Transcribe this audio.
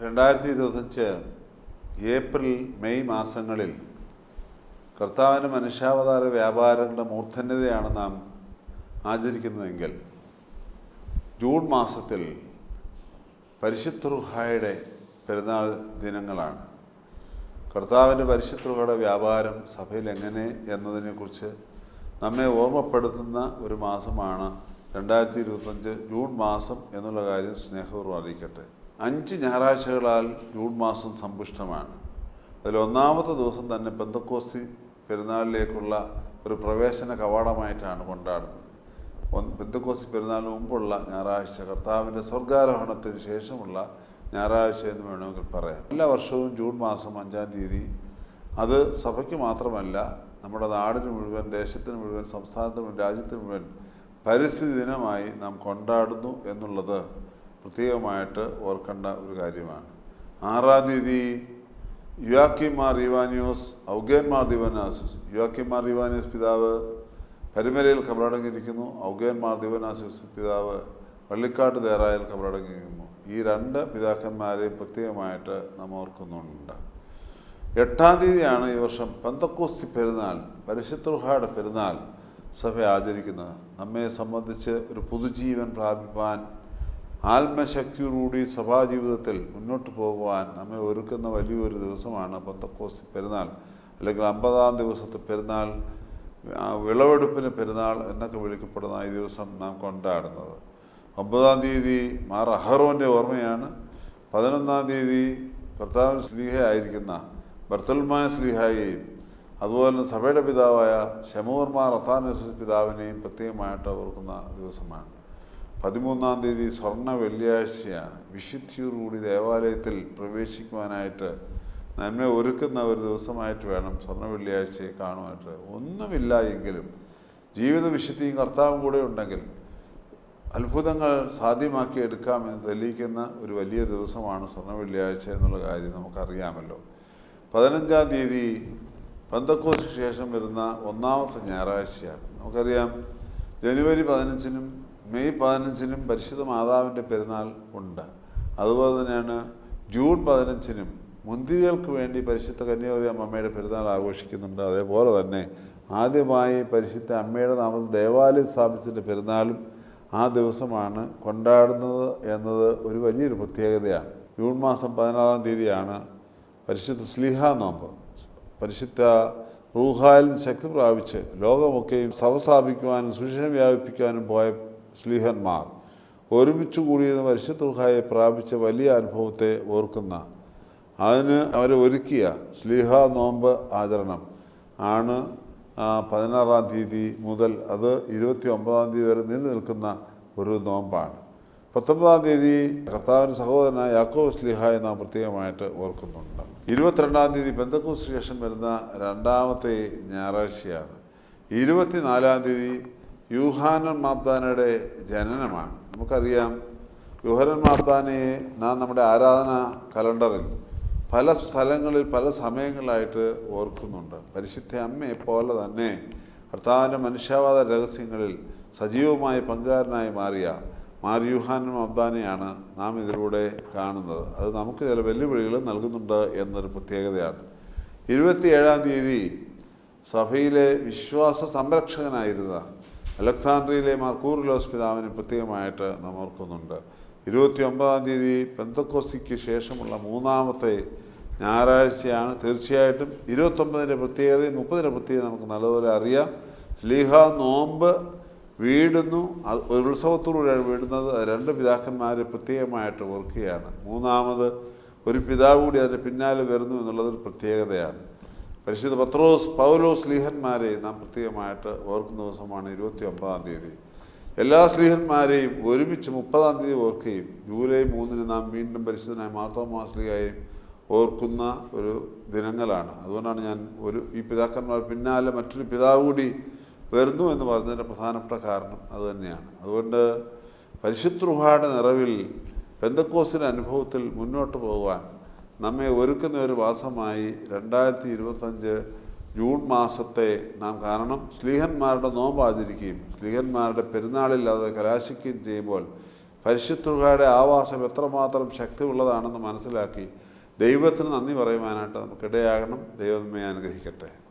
രണ്ടായിരത്തി ഇരുപത്തഞ്ച് April May മാസങ്ങളിൽ കർത്താവിന് മനുഷ്യാവതാര വ്യാപാരങ്ങളുടെ മൂർധന്യതയാണ് നാം ആചരിക്കുന്നതെങ്കിൽ ജൂൺ മാസത്തിൽ പരിശുദ്ധുഹായുടെ പെരുന്നാൾ ദിനങ്ങളാണ്. കർത്താവിന്റെ പരിശുദ്ധറുഹായുടെ വ്യാപാരം സഭയിൽ എങ്ങനെ എന്നതിനെക്കുറിച്ച് നമ്മെ ഓർമ്മപ്പെടുത്തുന്ന ഒരു മാസമാണ് രണ്ടായിരത്തി ഇരുപത്തഞ്ച് ജൂൺ മാസം എന്നുള്ള കാര്യം സ്നേഹപൂർവം അറിയിക്കട്ടെ. അഞ്ച് ഞായറാഴ്ചകളാൽ ജൂൺ മാസം സമ്പുഷ്ടമാണ്. അതിൽ ഒന്നാമത്തെ ദിവസം തന്നെ പെന്തക്കോസ്തി പെരുന്നാളിലേക്കുള്ള ഒരു പ്രവേശന കവാടമായിട്ടാണ് കൊണ്ടാടുന്നത്. പെന്തക്കോസ്തി പെരുന്നാളിന് മുമ്പുള്ള ഞായറാഴ്ച കർത്താവിന്റെ സ്വർഗാരോഹണത്തിന് ശേഷമുള്ള ഞായറാഴ്ച എന്ന് വേണമെങ്കിൽ പറയാം. എല്ലാ വർഷവും ജൂൺ മാസം അഞ്ചാം തീയതി. അത് സഭയ്ക്ക് മാത്രമല്ല നമ്മുടെ നാടിന് മുഴുവൻ ദേശത്തിന് മുഴുവൻ സംസ്ഥാനത്തിന് മുഴുവൻ രാജ്യത്തിന് മുഴുവൻ പരിസ്ഥിതി ദിനമായി നാം കൊണ്ടാടുന്നു എന്നുള്ളത് പ്രത്യേകമായിട്ട് ഓർക്കേണ്ട ഒരു കാര്യമാണ്. ആറാം തീയതി യുവാക്കിമാർ ഇവാനിയോസ് ഔഗേന്മാർ ദിവനാസിസ് യുവാക്കിമാർ ഇവാനിയോസ് പിതാവ് പരിമലയിൽ കബറടങ്ങിയിരിക്കുന്നു. ഔഗേന്മാർ ദിവനാസിസ് പിതാവ് വള്ളിക്കാട്ട് തേറായിൽ കബറടങ്ങിയിരിക്കുന്നു. ഈ രണ്ട് പിതാക്കന്മാരെയും പ്രത്യേകമായിട്ട് നാം ഓർക്കുന്നുണ്ട്. എട്ടാം തീയതിയാണ് ഈ വർഷം പന്തക്കോസ്തി പെരുന്നാൾ പരിശുദ്ധയുടെ പെരുന്നാൾ സഭ ആചരിക്കുന്നത്. നമ്മെ സംബന്ധിച്ച് ഒരു പുതുജീവൻ പ്രാപിപ്പാൻ ആത്മശക്തിയോടുകൂടി സഭാജീവിതത്തിൽ മുന്നോട്ട് പോകുവാൻ നമ്മെ ഒരുക്കുന്ന വലിയൊരു ദിവസമാണ് പന്തക്കോസ്തി പെരുന്നാൾ അല്ലെങ്കിൽ അമ്പതാം ദിവസത്തെ പെരുന്നാൾ വിളവെടുപ്പിന് പെരുന്നാൾ എന്നൊക്കെ വിളിക്കപ്പെടുന്ന ഈ ദിവസം നാം കൊണ്ടാടുന്നത്. ഒമ്പതാം തീയതി മാർ അഹറോന്റെ ഓർമ്മയാണ്. പതിനൊന്നാം തീയതി കർത്താവ് സ്ലീഹയായിരിക്കുന്ന ബർത്തൽമായ സ്ലിഹായെയും അതുപോലെ തന്നെ സഭയുടെ പിതാവായ ശമൂർമാർ അത്താനസ് പിതാവിനെയും പ്രത്യേകമായിട്ട് ഓർക്കുന്ന ദിവസമാണ്. പതിമൂന്നാം തീയതി സ്വർണ വെള്ളിയാഴ്ചയാണ്. വിശുദ്ധിയോടുകൂടി ദേവാലയത്തിൽ പ്രവേശിക്കുവാനായിട്ട് നന്മ ഒരുക്കുന്ന ഒരു ദിവസമായിട്ട് വേണം സ്വർണ വെള്ളിയാഴ്ചയെ കാണുവാനായിട്ട്. ഒന്നുമില്ല എങ്കിലും ജീവിത വിശുദ്ധിയും കർത്താവും കൂടെ ഉണ്ടെങ്കിൽ അത്ഭുതങ്ങൾ സാധ്യമാക്കി എടുക്കാമെന്ന് തെളിയിക്കുന്ന ഒരു വലിയ ദിവസമാണ് സ്വർണ വെള്ളിയാഴ്ച എന്നുള്ള കാര്യം നമുക്കറിയാമല്ലോ. പതിനഞ്ചാം തീയതി പന്തക്കോസിന് ശേഷം വരുന്ന ഒന്നാമത്തെ ഞായറാഴ്ചയാണ്. നമുക്കറിയാം ജനുവരി പതിനഞ്ചിനും മെയ് പതിനഞ്ചിനും പരിശുദ്ധ മാതാവിന്റെ പെരുന്നാൾ ഉണ്ട്. അതുപോലെ തന്നെയാണ് ജൂൺ പതിനഞ്ചിനും മുന്തിരികൾക്ക് വേണ്ടി പരിശുദ്ധ കന്യാകുമാരി അമ്മയുടെ പെരുന്നാൾ ആഘോഷിക്കുന്നുണ്ട്. അതേപോലെ തന്നെ ആദ്യമായി പരിശുദ്ധ അമ്മയുടെ നാമത്തിൽ ദേവാലയം സ്ഥാപിച്ചതിന്റെ പെരുന്നാളും ആ ദിവസമാണ് കൊണ്ടാടുന്നത് എന്നത് ഒരു വലിയൊരു പ്രത്യേകതയാണ്. ജൂൺ മാസം പതിനാറാം തീയതിയാണ് പരിശുദ്ധ സ്ലിഹ നോമ്പ്. പരിശുദ്ധ റൂഹായിൽ ശക്തി പ്രാപിച്ച് ലോകമൊക്കെയും സഭ സ്ഥാപിക്കുവാനും സുവിശേഷം വ്യാപിപ്പിക്കുവാനും പോയ സ്ലീഹന്മാർ ഒരുമിച്ച് കൂടിയിരുന്ന പരിശുദ്ധ റൂഹായെ പ്രാപിച്ച വലിയ അനുഭവത്തെ ഓർക്കുന്ന അതിന് അവർ ഒരുക്കിയ സ്ലീഹ നോമ്പ് ആചരണം ആണ് പതിനാറാം തീയതി മുതൽ അത് ഇരുപത്തി ഒമ്പതാം തീയതി വരെ നീണ്ടു നിൽക്കുന്ന ഒരു നോമ്പാണ്. പത്തൊമ്പതാം തീയതി കർത്താവിന്റെ സഹോദരനായ യാക്കോബ് സ്ലിഹായെ നാം പ്രത്യേകമായിട്ട് ഓർക്കുന്നുണ്ട്. ഇരുപത്തിരണ്ടാം തീയതി പെന്തക്കോസ് ശേഷം വരുന്ന രണ്ടാമത്തെ ഞായറാഴ്ചയാണ്. ഇരുപത്തിനാലാം തീയതി യൂഹാനൻ മാബ്ദാനയുടെ ജനനമാണ്. നമുക്കറിയാം യൂഹനൻ മാബ്ദാനയെ നാം നമ്മുടെ ആരാധന കലണ്ടറിൽ പല സ്ഥലങ്ങളിൽ പല സമയങ്ങളിലായിട്ട് ഓർക്കുന്നുണ്ട്. പരിശുദ്ധ അമ്മയെ പോലെ തന്നെ കർത്താവിന്റെ മനുഷ്യാവാദ രഹസ്യങ്ങളിൽ സജീവമായ പങ്കുകാരനായി മാറിയ മാരിയുഹാനും അബ്ദാനെയാണ് നാം ഇതിലൂടെ കാണുന്നത്. അത് നമുക്ക് ചില വെല്ലുവിളികൾ നൽകുന്നുണ്ട് എന്നൊരു പ്രത്യേകതയാണ്. ഇരുപത്തിയേഴാം തീയതി സഭയിലെ വിശ്വാസ സംരക്ഷകനായിരുന്ന അലക്സാണ്ട്രിയയിലെ മാർക്കൂറിലോസ് പിതാവിനെ പ്രത്യേകമായിട്ട് നാം ഓർക്കുന്നുണ്ട്. ഇരുപത്തി ഒമ്പതാം തീയതി പെന്തക്കോസ്തിക്ക് ശേഷമുള്ള മൂന്നാമത്തെ ഞായറാഴ്ചയാണ് തീർച്ചയായിട്ടും ഇരുപത്തൊമ്പതിന്റെ പ്രത്യേകതയും മുപ്പതിന്റെ പ്രത്യേകത നമുക്ക് നല്ലപോലെ അറിയാം. ലീഹ നോമ്പ് വീടുന്നു. അത് ഒരു ഉത്സവത്തോടുകൂടിയാണ് വീടുന്നത്. രണ്ട് പിതാക്കന്മാരെ പ്രത്യേകമായിട്ട് ഓർക്കുകയാണ് മൂന്നാമത് ഒരു പിതാവ് കൂടി അതിന്റെ പിന്നാലെ വരുന്നു എന്നുള്ളതൊരു പ്രത്യേകതയാണ്. പരിശുദ്ധ പത്രോസ് പൗലോസ് സ്ലീഹന്മാരെ നാം പ്രത്യേകമായിട്ട് ഓർക്കുന്ന ദിവസമാണ് ഇരുപത്തി ഒമ്പതാം തീയതി. എല്ലാ സ്ലീഹന്മാരെയും ഒരുമിച്ച് മുപ്പതാം തീയതി ഓർക്കുകയും ജൂലൈ മൂന്നിന് നാം വീണ്ടും പരിശുദ്ധനായ മാർത്തോമാ സ്ലീഹായെയും ഓർക്കുന്ന ഒരു ദിനങ്ങളാണ്. അതുകൊണ്ടാണ് ഞാൻ ഒരു ഈ പിതാക്കന്മാർ പിന്നാലെ മറ്റൊരു പിതാവ് കൂടി വരുന്നു എന്ന് പറഞ്ഞതിന്റെ പ്രധാനപ്പെട്ട കാരണം അതുതന്നെയാണ് അതുകൊണ്ട് പരിശുദ്ധ റുഹായുടെ നിറവിൽ പെന്തക്കോസിന്റെ അനുഭവത്തിൽ മുന്നോട്ട് പോകുവാൻ നമ്മെ ഒരുക്കുന്ന ഒരു മാസമായി രണ്ടായിരത്തി ഇരുപത്തഞ്ച് ജൂൺ മാസത്തെ നാം കാരണം സ്ലീഹന്മാരുടെ നോമ്പ് ആചരിക്കുകയും സ്ലീഹന്മാരുടെ പെരുന്നാളിൽ അത് കലാശിക്കുകയും ചെയ്യുമ്പോൾ പരിശുദ്ധയുടെ ആവാസം എത്രമാത്രം ശക്തിയുള്ളതാണെന്ന് മനസ്സിലാക്കി ദൈവത്തിന് നന്ദി പറയുവാനായിട്ട് നമുക്കിടയാകണം. ദൈവം നമ്മെ അനുഗ്രഹിക്കട്ടെ.